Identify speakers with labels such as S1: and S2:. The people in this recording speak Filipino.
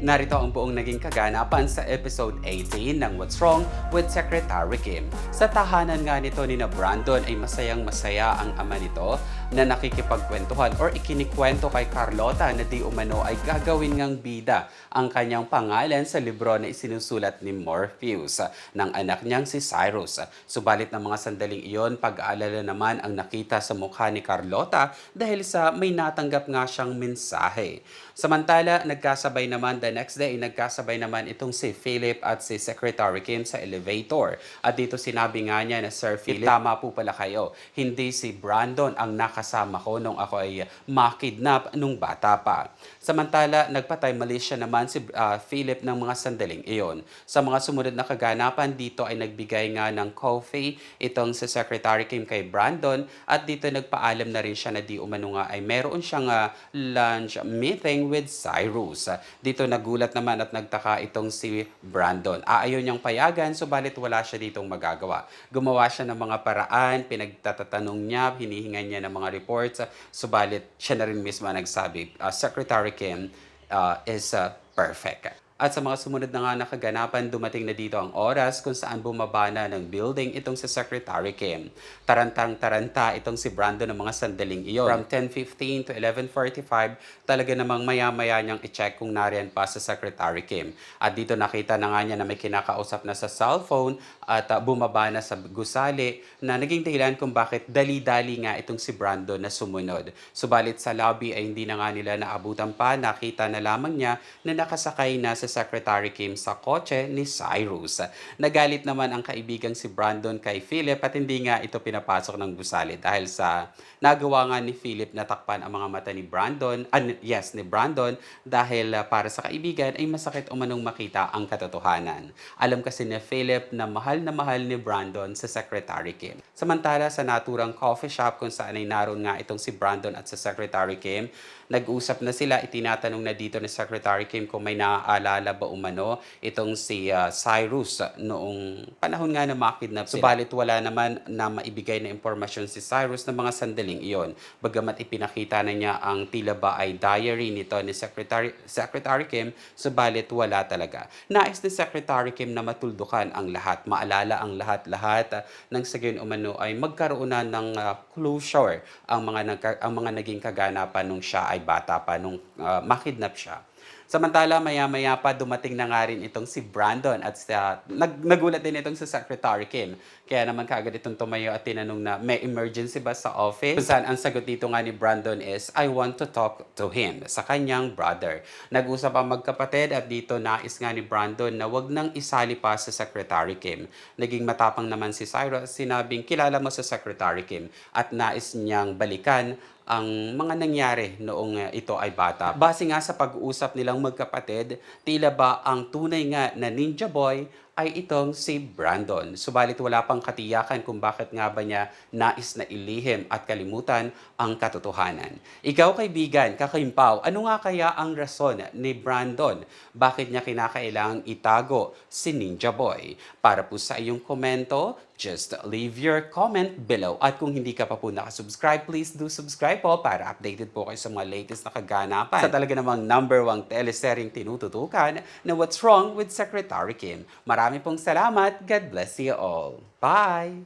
S1: Narito ang buong naging kaganapan sa episode 18 ng What's Wrong with Secretary Kim. Sa tahanan nga nito ni na Brandon ay masayang masaya ang ama nito na nakikipagkwentuhan or ikinikwento kay Carlota na di umano ay gagawin ngang bida ang kanyang pangalan sa libro na isinusulat ni Morpheus ng anak niyang si Cyrus. Subalit ng mga sandaling iyon, pag-aalala naman ang nakita sa mukha ni Carlota dahil sa may natanggap nga siyang mensahe. Samantala, nagkasabay naman the next day, nagkasabay naman itong si Philip at si Secretary Kim sa elevator. At dito sinabi nga niya na Sir Philip, tama po pala kayo. Hindi si Brandon ang nakasama ko nung ako ay makidnap nung bata pa. Samantala, nagpatay Malaysia naman si ah, Philip ng mga sandaling iyon. Sa mga sumunod na kaganapan, dito ay nagbigay nga ng coffee itong si Secretary Kim kay Brandon at dito nagpaalam na rin siya na di umano nga ay meron siyang ah, lunch meeting with Cyrus. Dito nagulat naman at nagtaka itong si Brandon. Aayon niyang payagan, subalit wala siya ditong magagawa. Gumawa siya ng mga paraan, pinagtatatanong niya, hinihingan niya ng mga reports, subalit siya na rin mismo nagsabi, "Ah, Secretary Kim uh, is uh, perfect. At sa mga sumunod na nga na kaganapan, dumating na dito ang oras kung saan bumaba na ng building itong si Secretary Kim. Tarantang-taranta itong si Brandon ng mga sandaling iyon. From 10.15 to 11.45, talaga namang maya-maya niyang i-check kung nariyan pa sa Secretary Kim. At dito nakita na nga niya na may kinakausap na sa cellphone at uh, bumaba sa gusali na naging dahilan kung bakit dali-dali nga itong si Brandon na sumunod. Subalit sa lobby ay hindi na nga nila naabutan pa, nakita na lamang niya na nakasakay na sa Secretary Kim sa kotse ni Cyrus. Nagalit naman ang kaibigang si Brandon kay Philip at hindi nga ito pinapasok ng gusali dahil sa nagawa nga ni Philip na takpan ang mga mata ni Brandon, ah, yes, ni Brandon dahil ah, para sa kaibigan ay masakit umanong makita ang katotohanan. Alam kasi ni Philip na mahal na mahal ni Brandon sa Secretary Kim. Samantala sa naturang coffee shop kung saan ay naroon nga itong si Brandon at sa Secretary Kim, nag-usap na sila, itinatanong na dito ni Secretary Kim kung may naaalala ba umano itong si ah, Cyrus noong panahon nga na makidnap sila. Subalit wala naman na maibigay na impormasyon si Cyrus ng mga sandaling iyon. Bagamat ipinakita na niya ang tila ba ay diary nito ni Secretary, Secretary Kim, subalit wala talaga. Nais ni Secretary Kim na matuldukan ang lahat, maalala ang lahat-lahat ah, nang sa gayon umano ay magkaroon na ng ah, closure ang mga, ang mga naging kaganapan nung siya ay bata pa, nung ah, makidnap siya. Samantala, maya-maya pa dumating na nga rin itong si Brandon at sa, nag, nagulat din itong si Secretary Kim. Kaya naman kaagad itong tumayo at tinanong na may emergency ba sa office? Kung saan ang sagot dito nga ni Brandon is, I want to talk to him, sa kanyang brother. Nag-usap ang magkapatid at dito nais nga ni Brandon na wag nang isali pa sa Secretary Kim. Naging matapang naman si Cyrus, sinabing kilala mo sa Secretary Kim at nais niyang balikan ang mga nangyari noong uh, ito ay bata. Base nga sa pag-uusap nilang magkapatid, tila ba ang tunay nga na ninja boy ay itong si Brandon. Subalit wala pang katiyakan kung bakit nga ba niya nais na ilihim at kalimutan ang katotohanan. Ikaw kaibigan, kakaimpaw, ano nga kaya ang rason ni Brandon? Bakit niya kinakailangang itago si Ninja Boy? Para po sa iyong komento, just leave your comment below. At kung hindi ka pa po nakasubscribe, please do subscribe po para updated po kayo sa mga latest na kaganapan. Sa talaga namang number one teleseryeng tinututukan na What's Wrong with Secretary Kim. Marami pong salamat. God bless you all. Bye!